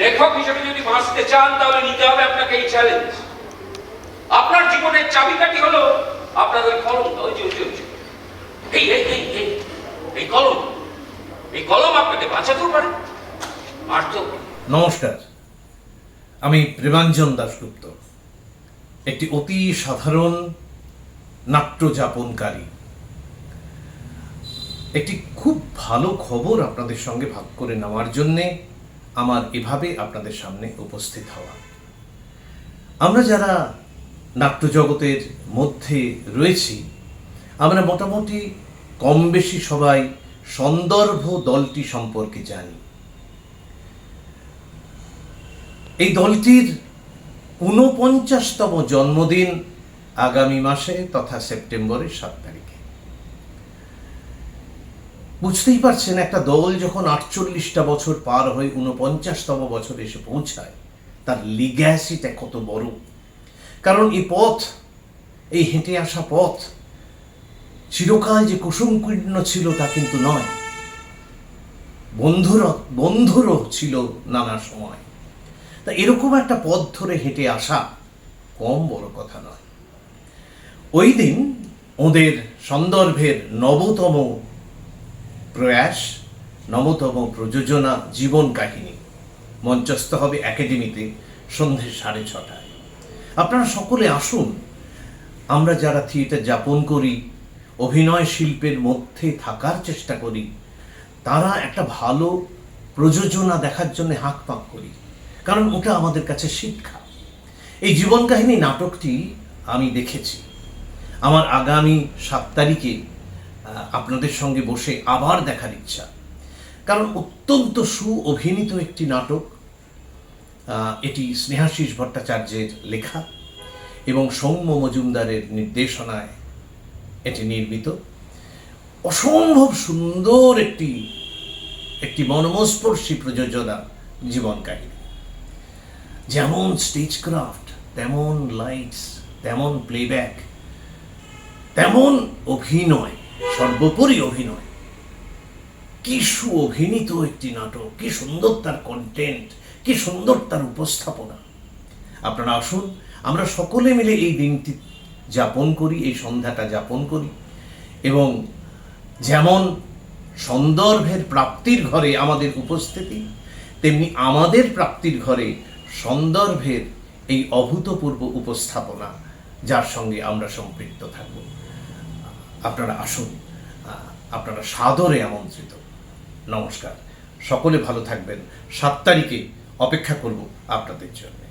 লেখক হিসেবে যদি বাঁচতে চান, তাহলে নিতে হবে আপনাকে এই চ্যালেঞ্জ আপনার জীবনের চাবিকাঠি হলো আপনার ওই ওই যে ওই যে এই এই এই এই এই কলম। এই কলম আপনাকে বাঁচাতেও পারে, মারতেও পারে। নমস্কার। আমি প্রেমাঞ্জন দাশগুপ্ত, একটি অতি সাধারণ নাট্য যাপনকারী একটি খুব ভালো খবর আপনাদের সঙ্গে ভাগ করে নেওয়ার জন্যে আমার এভাবে আপনাদের সামনে উপস্থিত হওয়া। আমরা যারা নাট্য জগতের মধ্যে রয়েছি, আমরা মোটামুটি কম বেশি সবাই সন্দর্ভ দলটি সম্পর্কে জানি। এই দলটির ঊনপঞ্চাশতম জন্মদিন আগামী মাসে তথা সেপ্টেম্বরের সাত তারিখে। বুঝতেই পারছেন, একটা দল যখন আটচল্লিশটা বছর পার হয়ে ঊনপঞ্চাশতম বছর এসে পৌঁছায়, তার লিগ্যাসিটা কত বড়। কারণ এই পথ, এই হেঁটে আসা পথ, চিরকাল যে কুসুমকীর্ণ ছিল তা কিন্তু নয়। বন্ধুর, বন্ধুরও ছিল নানা সময়। তা এরকম একটা পথ ধরে হেঁটে আসা কম বড় কথা নয়। ওই দিন ওদের সন্দর্ভের নবতম প্রয়াস, নবতম প্রযোজনা জীবন কাহিনী। মঞ্চস্থ হবে একাডেমিতে সন্ধে সাড়ে ছটায়। আপনারা সকলে আসুন। আমরা যারা থিয়েটার যাপন করি, অভিনয় শিল্পের মধ্যে থাকার চেষ্টা করি, তারা একটা ভালো প্রযোজনা দেখার জন্য হাঁক পাক করি, কারণ ওটা আমাদের কাছে শিক্ষা। এই জীবন কাহিনী নাটকটি আমি দেখেছি। আমার আগামী সাত তারিখে আপনাদের সঙ্গে বসে আবার দেখার ইচ্ছা। কারণ অত্যন্ত সু অভিনীত একটি নাটক এটি স্নেহাশিস ভট্টাচার্যের লেখা এবং সৌম্য মজুমদারের নির্দেশনায় এটি নির্মিত। অসম্ভব সুন্দর একটি একটি মর্মস্পর্শী প্রযোজনা জীবন কাহিনী। যেমন স্টেজ ক্রাফট তেমন লাইটস, তেমন প্লেব্যাক, তেমন অভিনয়। সর্বোপরি অভিনয়। কি সু অভিনীত একটি নাটক, কি সুন্দর তার কন্টেন্ট কি সুন্দর তার উপস্থাপনা। আপনারা আসুন, আমরা সকলে মিলে এই দিনটি যাপন করি, এই সন্ধ্যাটা যাপন করি এবং যেমন সন্দর্ভের প্রাপ্তির ঘরে আমাদের উপস্থিতি, তেমনি আমাদের প্রাপ্তির ঘরে সন্দর্ভের এই অভূতপূর্ব উপস্থাপনা, যার সঙ্গে আমরা সম্পৃক্ত থাকব। আপনারা আসুন। আপনারা সাদরে আমন্ত্রিত। নমস্কার। সকলে ভালো থাকবেন। সাত তারিখে অপেক্ষা করব আপনাদের জন্য।